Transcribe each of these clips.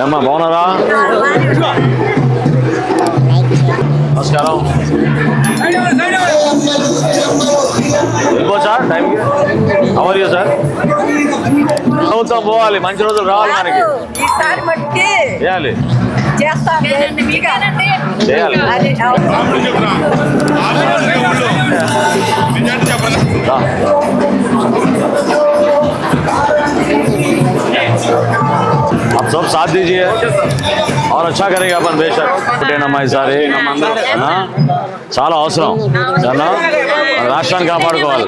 ఏమ్మా బాగున్నారా? నమస్కారం. వెళ్ళిపోవచ్చా టైంకి అవర్ యూ సార్ ప్రభుత్వం పోవాలి మంచి రోజులు రావాలి మనకి. ఈసారి మట్టి చేయాలి. చేయాలి. सब साथ दीजिए और अच्छा करेंगे अपन बेशक పుట్టేనమ్మా ఈసారి ఆ? చాలా అవసరం చాలా మన రాష్ట్రాన్ని కాపాడుకోవాలి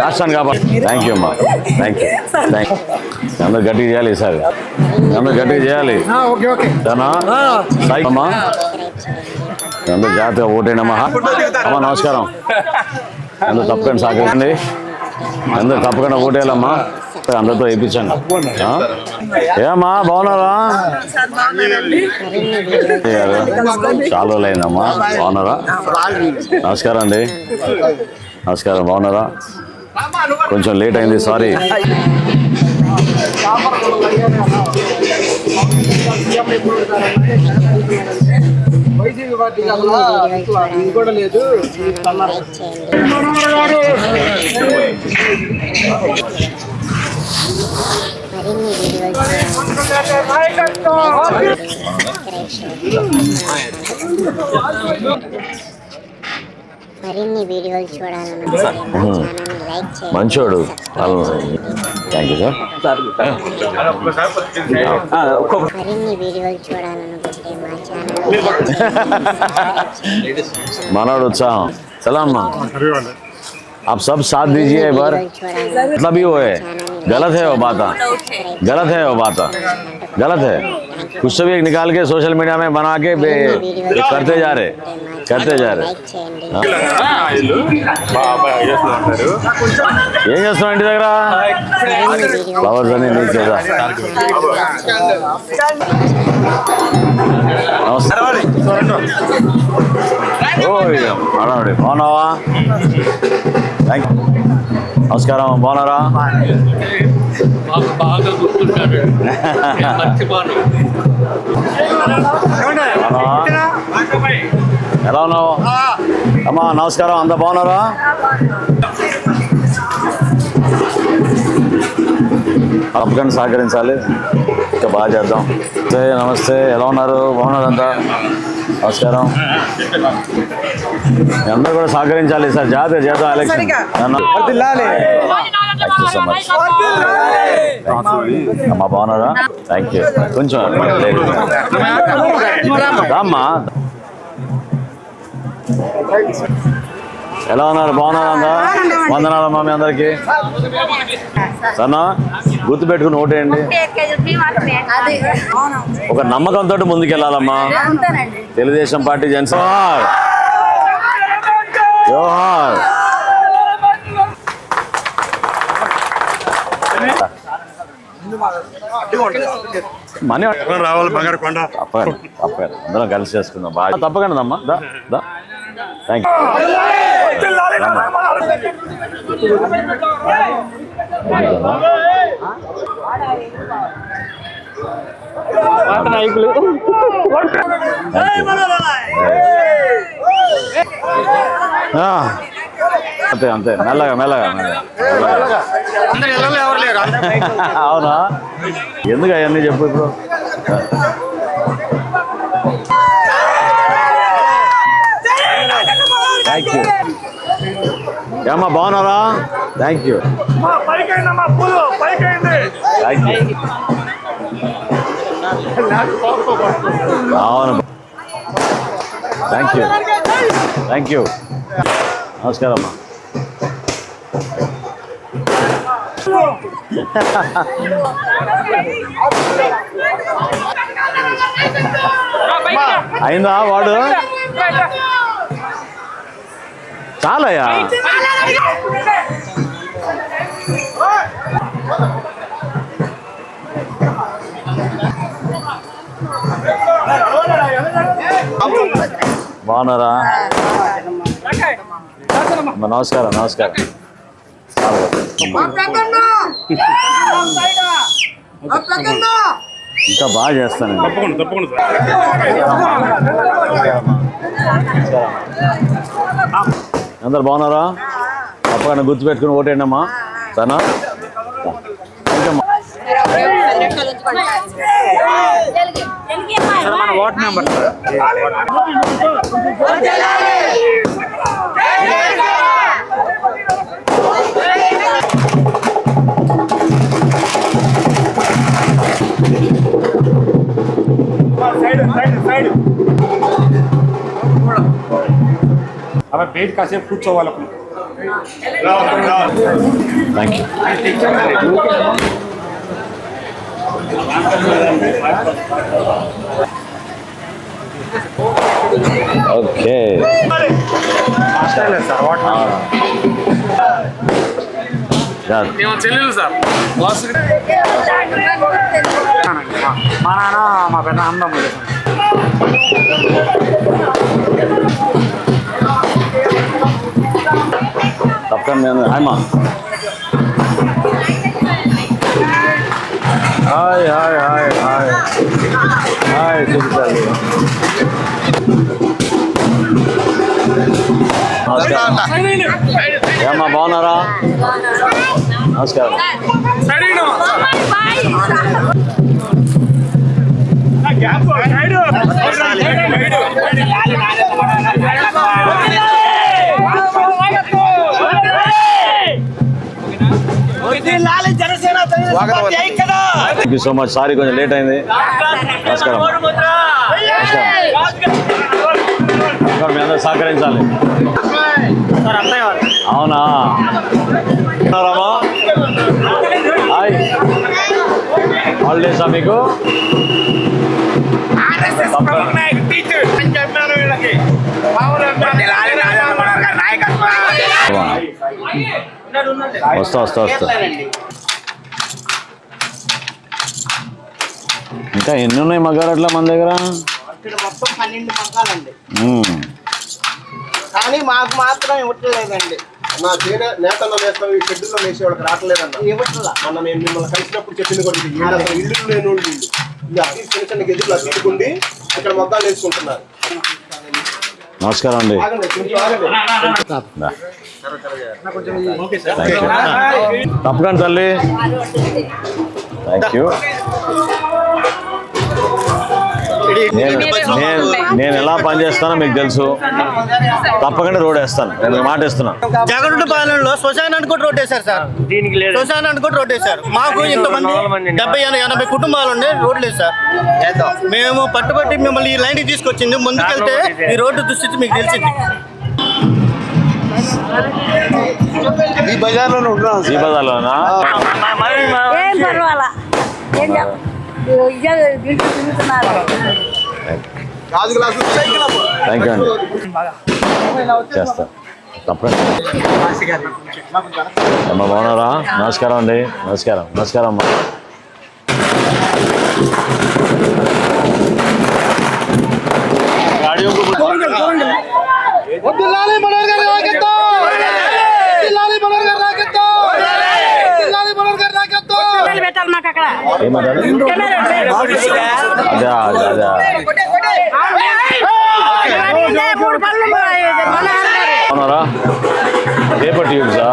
రాష్ట్రాన్ని కాపాడు థ్యాంక్ యూ అమ్మా థ్యాంక్ యూ థ్యాంక్ యూ అందరు గట్టిగా చేయాలి ఈసారి అందరు గట్టిగా చేయాలి సరేనా సాయి అమ్మా అందరు జాగ్రత్తగా ఓటేనమ్మా అమ్మా నమస్కారం అందరూ తప్పకుండా సహకరించండి అందరూ తప్పకుండా ఓటేయాలమ్మా. అందరితో వేయించండి. ఆ? ఏమ్మా బాగున్నారా? చాలా రోజులైందమ్మా. బాగున్నారా? నమస్కారం అండి. నమస్కారం బాగున్నారా? కొంచెం లేట్ అయింది సారీ. వైసీపీ పార్టీ ఇది కూడా లేదు. మరిన్ని వీడియోలు మంచోడు. థ్యాంక్ యూ సార్ మరిన్ని వీడియోలు చూడాలనుకుంటే మా ఛానల్ మనోడు ఉత్సాహం చలా అమ్మా आप सब साथ दीजिए एक बार मतलब ही वो है गलत है वो बात गलत है वो बात गलत है कुछ तो भी एक निकाल के सोशल मीडिया में बना के बे- ये करते जा रहे करते जा रहे లైక్ చేయండి ఏం చేస్తున్నావు ఇంటి దగ్గర ఫ్లవర్స్ అన్ని నీకు చేదా ఓయ్ మానవుడి బాగున్నావా థ్యాంక్ నమస్కారం బాగున్నారా? బాగా గుర్తుంటాడు ఎలా ఉన్నావు? అమ్మా నమస్కారం అంత బాగున్నారా? తప్పకుండా సహకరించాలి. ఇంకా బాగా చేద్దాం. నమస్తే నమస్తే. ఎలా ఉన్నారు? బాగున్నారు అంతా నమస్కారం. అందరూ కూడా సహకరించాలి సార్. జాగ్రత్త చేద్దాం ఎలక్షన్ so much. అమ్మా బాగున్నారా? థ్యాంక్ యూ కొంచెం రామ్మా. ఎలా ఉన్నారు? బాగున్నారా అందా వందనాలమ్మా మీ అందరికి. సన్నా గుర్తు పెట్టుకుని ఓటేయండి ఒక నమ్మకంతో ముందుకెళ్ళాలమ్మా. తెలుగుదేశం పార్టీ జనసేన. జోహార్. మనీ రావాలి? బంగారు కొండ. తప్పకండి తప్పకండి. అందరం కలిసి చేసుకుందాం. బాగా. తప్పకండి అమ్మా. దా దా. థ్యాంక్ యూ అంతే అంతే మెల్లగా మెల్లగా మెల్లగా అవునా ఎందుకు అవన్నీ చెప్పు ఇప్పుడు థ్యాంక్ యూ ఏమ్మా బాగున్నారా? థ్యాంక్ యూ థ్యాంక్ యూ అవును. థ్యాంక్ యూ థ్యాంక్ యూ నమస్కారం. అమ్మా అయిందా వాడు? చాలయ్యా. బాగున్నారా? నమస్కారం నమస్కారం. ఇంకా బాగా చేస్తానండి. తప్పకుండా తప్పకుండా. అందరు బాగున్నారా? తప్పకుండా గుర్తుపెట్టుకుని ఓటేయండి అమ్మా సరేనా ward number side side side. అలా బయట కాసేపు కూర్చోవాలి అప్పుడు. Thank you okay sir water చెల్లెలు సార్ మా నాన్న మా పెద్ద అందం తప్పకుండా నేను హాయ్ మా hi hi hi hi hi చూపించాలి నమస్కారం ఏమ్మా బాగున్నారా నమస్కారం thank you so much sorry కొంచెం లేట్ అయింది. నమస్కారం. నమస్కారం. మీ అందరూ సహకరించాలి. అవునా? ఉన్నారామా? హాయ్. హాలిడేసా మీకు? వస్తా వస్తా వస్తా. ఇంకా ఎన్ని ఉన్నాయి మగారట్లా మన దగ్గర? ఇక్కడ మొత్తం పన్నెండు. కానీ మాకు మాత్రం ఇవ్వట్లేదండి నా చేనే నేతల్లో వేస్తాం ఈ షెడ్యూల్లో వేసే వాళ్ళకి రావట్లేదన్న. ఇవ్వట్లా. మొన్న నేను మిమ్మల్ని కలిసినప్పుడు చెప్పింది కూడా వీళ్ళు అసలు ఇల్లు లేని వాళ్ళు. వీళ్ళు ఈ అసీస్ చిన్న చిన్న గెదులు ఇక్కడ మొగ్గాలు వేసుకుంటున్నారు. నమస్కారం అండి. తప్పకుండా తల్లి. థ్యాంక్ యూ నేను నేను ఎలా పనిచేస్తానో మీకు తెలుసు. తప్పకుండా రోడ్ వేస్తాను. నేను మాట ఇస్తున్నా. జగన్ పాలనలో శ్మశానానికి కూడా రోడ్ వేశారు సార్. దీనికి లేదు. శ్మశానానికి కూడా రోడ్ వేశారు మాకు ఇంతమంది డెబ్బై ఎన- ఎనభై కుటుంబాలు ఉండే రోడ్లు లేదు సార్. మేము పట్టుబట్టి మిమ్మల్ని ఈ లైన్కి తీసుకొచ్చింది. ముందుకెళ్తే ఈ రోడ్డు దుస్థితి మీకు తెలిసింది. ఈ బజార్లోనే ఉంటున్నాం ఈ బజార్లోనా? ఏం పర్వాలా? ఏం ఇదే దీంట్లో తిరుగుతున్నారు థ్యాంక్ యూ అండి. చేస్తా. తప్పకుండా. అమ్మ బాగున్నారా? నమస్కారం అండి. నమస్కారం నమస్కారం. అమ్మా ఏమంటారు అదే అదే అదే మూడు పనులు అవునారా రేపటి యూజ్సా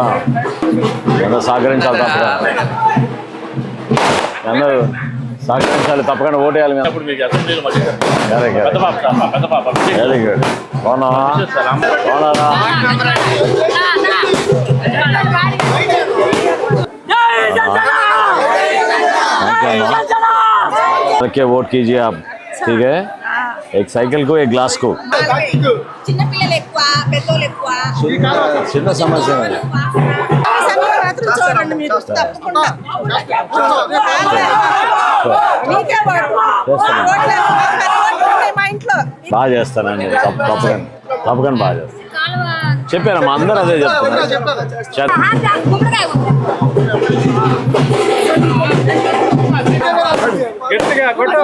అందరూ సహకరించాలి తప్పకుండా అందరూ సహకరించాలి తప్పకుండా ఓటేయాలి మేము ఇప్పుడు మీకు అసెంబ్లీలో మళ్ళీ వెరీ పెద్ద గుడ్ పాప సార్, పెద్ద పాప వెరీ గుడ్ బాగున్నావా బాగున్నారా थैंक यू अम्मा रखे वोट कीजिए आप ठीक है एक साइकिल को एक ग्लास को చిన్నపిల్లలు ఎక్కువ పెద్దోళ్ళు ఎక్కువ చిన్న సమస్య సమయం మాత్రం చూడండి మీరు తప్పకుండా మీకే ఓటు. చేస్తాను. ఓట్లు వేస్తాం. మరి ఓట్లు ఉన్నాయి మా ఇంట్లో బాగా చేస్తానండి తప్ప- తప్పకుండా తప్పకుండా బాగా చేస్తాను చెప్పారమ్మా అందరూ అదే చెప్తున్నారు చేస్తాను. గట్టిగా కొట్టు.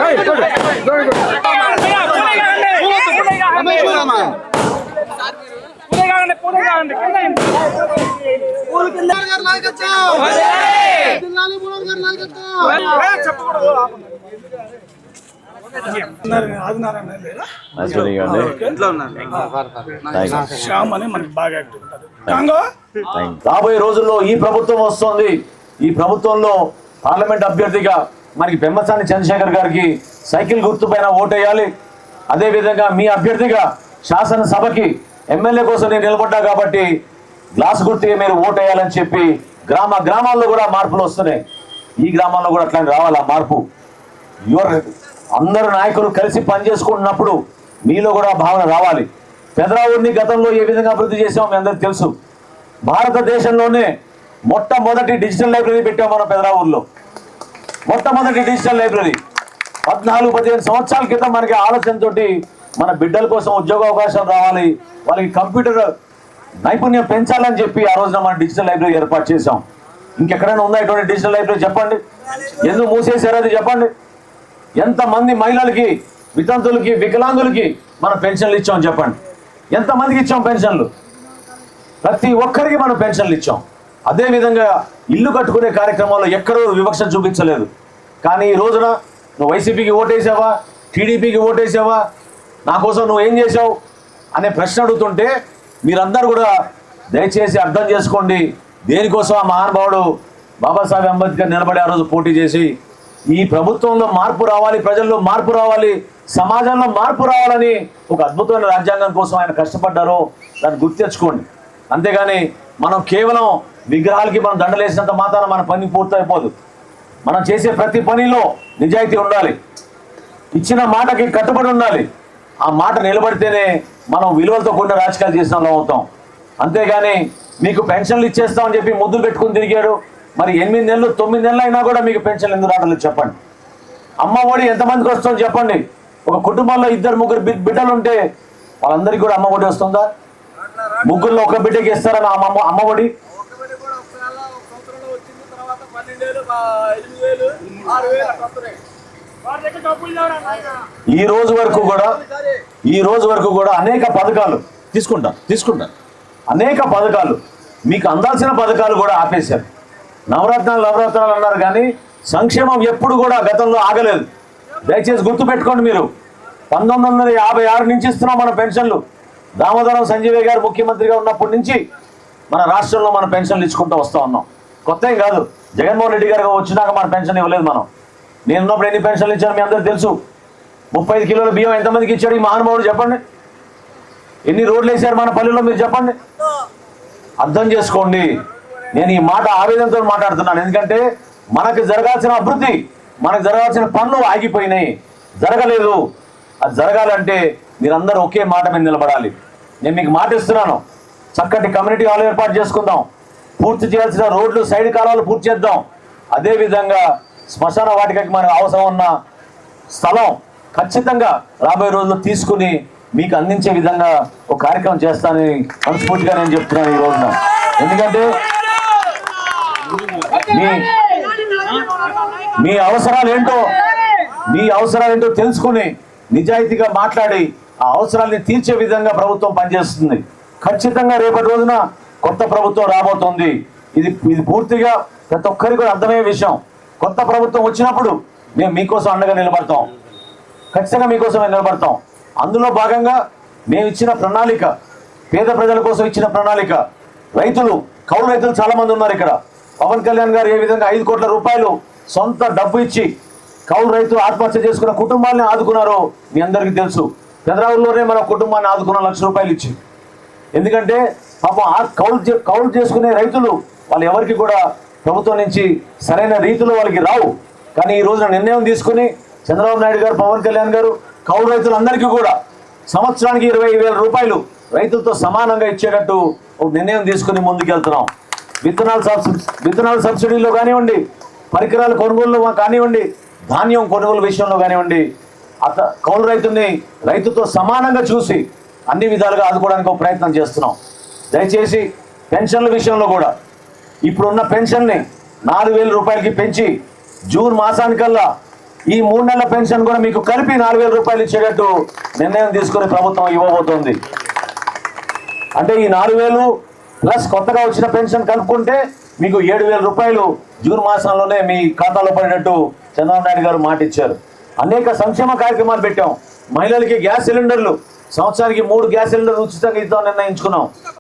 రాబోయే రోజుల్లో ఈ ప్రభుత్వం వస్తోంది. ఈ ప్రభుత్వంలో పార్లమెంట్ అభ్యర్థిగా మనకి పెమ్మసాని చంద్రశేఖర్ గారికి సైకిల్ గుర్తుపైన ఓటేయాలి. అదేవిధంగా మీ అభ్యర్థిగా శాసనసభకి ఎమ్మెల్యే కోసం నేను నిలబడ్డా కాబట్టి గ్లాస్ గుర్తుగా మీరు ఓటేయాలని చెప్పి గ్రామ గ్రామాల్లో కూడా మార్పులు వస్తున్నాయి. ఈ గ్రామాల్లో కూడా అట్లాంటి రావాలి ఆ మార్పు? యువర్ అందరు నాయకులు కలిసి పనిచేసుకుంటున్నప్పుడు మీలో కూడా భావన రావాలి. పెదరావుడిని గతంలో ఏ విధంగా అభివృద్ధి చేసామో మీ అందరికి తెలుసు. భారతదేశంలోనే మొట్టమొదటి డిజిటల్ లైబ్రరీ పెట్టాం మనం పెదరావుల్లో మొట్టమొదటి డిజిటల్ లైబ్రరీ. పద్నాలుగు పదిహేను సంవత్సరాల క్రితం మనకి ఆలోచనతో మన బిడ్డల కోసం ఉద్యోగ అవకాశాలు రావాలి. వాళ్ళకి కంప్యూటర్ నైపుణ్యం పెంచాలని చెప్పి ఆ రోజున మనం డిజిటల్ లైబ్రరీ ఏర్పాటు చేసాం ఇంకెక్కడైనా ఉందా ఇటువంటి డిజిటల్ లైబ్రరీ చెప్పండి? ఎందుకు మూసేసారో అది చెప్పండి? ఎంతమంది మహిళలకి వితంతులకి వికలాంగులకి మనం పెన్షన్లు ఇచ్చాం చెప్పండి? ఎంతమందికి ఇచ్చాం పెన్షన్లు? ప్రతి ఒక్కరికి మనం పెన్షన్లు ఇచ్చాం. అదేవిధంగా ఇల్లు కట్టుకునే కార్యక్రమంలో ఎక్కడో వివక్ష చూపించలేదు. కానీ ఈ రోజున నువ్వు వైసీపీకి ఓటేసావా? టీడీపీకి ఓటేసావా? నా కోసం నువ్వు ఏం చేసావు అనే ప్రశ్న అడుగుతుంటే మీరందరూ కూడా దయచేసి అర్థం చేసుకోండి. దేనికోసం ఆ మహానుభావుడు బాబాసాహెబ్ అంబేద్కర్ నిలబడి ఆ రోజు పోటీ చేసి ఈ ప్రభుత్వంలో మార్పు రావాలి ప్రజల్లో మార్పు రావాలి సమాజంలో మార్పు రావాలని ఒక అద్భుతమైన రాజ్యాంగం కోసం ఆయన కష్టపడ్డారో దాన్ని గుర్తు తెచ్చుకోండి. అంతేగాని మనం కేవలం విగ్రహాలకి మనం దండలేసినంత మాత్రాన మన పని పూర్తయిపోదు. మనం చేసే ప్రతి పనిలో నిజాయితీ ఉండాలి. ఇచ్చిన మాటకి కట్టుబడి ఉండాలి. ఆ మాట నిలబడితేనే మనం విలువలతో కూడిన రాజకీయాలు చేసిన అవుతాం. అంతేగాని మీకు పెన్షన్లు ఇచ్చేస్తామని చెప్పి ముద్దులు పెట్టుకుని తిరిగాడు. మరి ఎనిమిది నెలలు తొమ్మిది నెలలు అయినా కూడా మీకు పెన్షన్లు ఎందుకు రావట్లేదు చెప్పండి. అమ్మ ఒడి ఎంతమందికి వస్తుందో చెప్పండి. ఒక కుటుంబంలో ఇద్దరు ముగ్గురు బి- బిడ్డలు ఉంటే వాళ్ళందరికీ కూడా అమ్మ ఒడి వస్తుందా? ముగ్గురులో ఒక బిడ్డకి ఇస్తారని అమ్మ అమ్మ ఒడి? ఎనిమిది వేలు ఆరు వేలు అట్లా వస్తున్నాయి ఈ రోజు వరకు కూడా ఈ రోజు వరకు కూడా అనేక పథకాలు తీసుకుంటా తీసుకుంటా. అనేక పథకాలు మీకు అందాల్సిన పథకాలు కూడా ఆపేశారు. నవరత్నాలు నవరత్నాలు అన్నారు కానీ సంక్షేమం ఎప్పుడు కూడా గతంలో ఆగలేదు. దయచేసి గుర్తుపెట్టుకోండి మీరు. పంతొమ్మిది వందల యాభై ఆరు నుంచి ఇస్తున్నాం మన పెన్షన్లు. దామోదరం సంజీవ్ గారు ముఖ్యమంత్రిగా ఉన్నప్పటి నుంచి మన రాష్ట్రంలో మన పెన్షన్లు ఇచ్చుకుంటూ వస్తూ ఉన్నాం. కొత్త కాదు. జగన్మోహన్ రెడ్డి గారు వచ్చినాక మన పెన్షన్ ఇవ్వలేదు మనం. నేను ఉన్నప్పుడు ఎన్ని పెన్షన్లు ఇచ్చాను మీ అందరూ తెలుసు. ముప్పై కిలోల బియ్యం ఎంతమందికి ఇచ్చాడు ఈ మహానుభావుడు చెప్పండి. ఎన్ని రోడ్లు వేసారు మన పల్లెల్లో మీరు చెప్పండి. అర్థం చేసుకోండి. నేను ఈ మాట ఆవేదనతో మాట్లాడుతున్నాను. ఎందుకంటే మనకు జరగాల్సిన అభివృద్ధి మనకు జరగాల్సిన పనులు ఆగిపోయినాయి. జరగలేదు. అది జరగాలంటే మీరందరూ ఒకే మాట మీద నిలబడాలి. నేను మీకు మాట ఇస్తున్నాను చక్కటి కమ్యూనిటీ హాల్ ఏర్పాటు చేసుకుందాం. పూర్తి చేయాల్సిన రోడ్లు సైడ్ కాలాలు పూర్తి చేద్దాం. అదేవిధంగా శ్మశాన వాటికకి మనకు అవసరం ఉన్న స్థలం ఖచ్చితంగా రాబోయే రోజుల్లో తీసుకుని మీకు అందించే విధంగా ఒక కార్యక్రమం చేస్తానని మనస్ఫూర్తిగా నేను చెప్తున్నాను ఈ రోజున. ఎందుకంటే మీ మీ అవసరాలు ఏంటో మీ అవసరాలు ఏంటో తెలుసుకుని నిజాయితీగా మాట్లాడి ఆ అవసరాల్ని తీర్చే విధంగా ప్రభుత్వం పనిచేస్తుంది. ఖచ్చితంగా రేపటి రోజున కొత్త ప్రభుత్వం రాబోతోంది. ఇది ఇది పూర్తిగా ప్రతి ఒక్కరికి కూడా అర్థమయ్యే విషయం. కొత్త ప్రభుత్వం వచ్చినప్పుడు మేము మీకోసం అండగా నిలబడతాం. ఖచ్చితంగా మీకోసం నిలబడతాం. అందులో భాగంగా మేము ఇచ్చిన ప్రణాళిక పేద ప్రజల కోసం ఇచ్చిన ప్రణాళిక రైతులు కౌలు రైతులు చాలామంది ఉన్నారు ఇక్కడ. పవన్ కళ్యాణ్ గారు ఏ విధంగా ఐదు కోట్ల రూపాయలు సొంత డబ్బు ఇచ్చి కౌలు రైతులు ఆత్మహత్య చేసుకున్న కుటుంబాన్ని ఆదుకున్నారో మీ అందరికీ తెలుసు. పెదరావుల్లోనే మన కుటుంబాన్ని ఆదుకున్న లక్ష రూపాయలు ఇచ్చి. ఎందుకంటే పాపం ఆ కౌలు చే- కౌలు చేసుకునే రైతులు వాళ్ళు ఎవరికి కూడా ప్రభుత్వం నుంచి సరైన రీతిలో వాళ్ళకి రావు. కానీ ఈ రోజున నిర్ణయం తీసుకుని చంద్రబాబు నాయుడు గారు పవన్ కళ్యాణ్ గారు కౌలు రైతులందరికీ కూడా సంవత్సరానికి ఇరవై వేల రూపాయలు రైతులతో సమానంగా ఇచ్చేటట్టు ఒక నిర్ణయం తీసుకుని ముందుకెళ్తున్నాం. విత్తనాల సబ్సిడీ విత్తనాల సబ్సిడీలో కానివ్వండి పరికరాల కొనుగోలులో కానివ్వండి ధాన్యం కొనుగోలు విషయంలో కానివ్వండి అత కౌలు రైతుల్ని రైతుతో సమానంగా చూసి అన్ని విధాలుగా ఆదుకోవడానికి ఒక ప్రయత్నం చేస్తున్నాం. దయచేసి పెన్షన్ల విషయంలో కూడా ఇప్పుడున్న పెన్షన్ని నాలుగు వేల రూపాయలకి పెంచి జూన్ మాసానికల్లా ఈ మూడు నెలల పెన్షన్ కూడా మీకు కలిపి నాలుగు వేల రూపాయలు ఇచ్చేటట్టు నిర్ణయం తీసుకుని ప్రభుత్వం ఇవ్వబోతోంది. అంటే ఈ నాలుగు వేలు ప్లస్ కొత్తగా వచ్చిన పెన్షన్ కలుపుకుంటే మీకు ఏడు వేల రూపాయలు జూన్ మాసంలోనే మీ ఖాతాలో పడినట్టు చంద్రబాబు నాయుడు గారు మాట ఇచ్చారు అనేక సంక్షేమ కార్యక్రమాలు పెట్టాం. మహిళలకి గ్యాస్ సిలిండర్లు సంవత్సరానికి మూడు గ్యాస్ సిలిండర్లు ఉచితంగా ఇద్దాం నిర్ణయించుకున్నాం.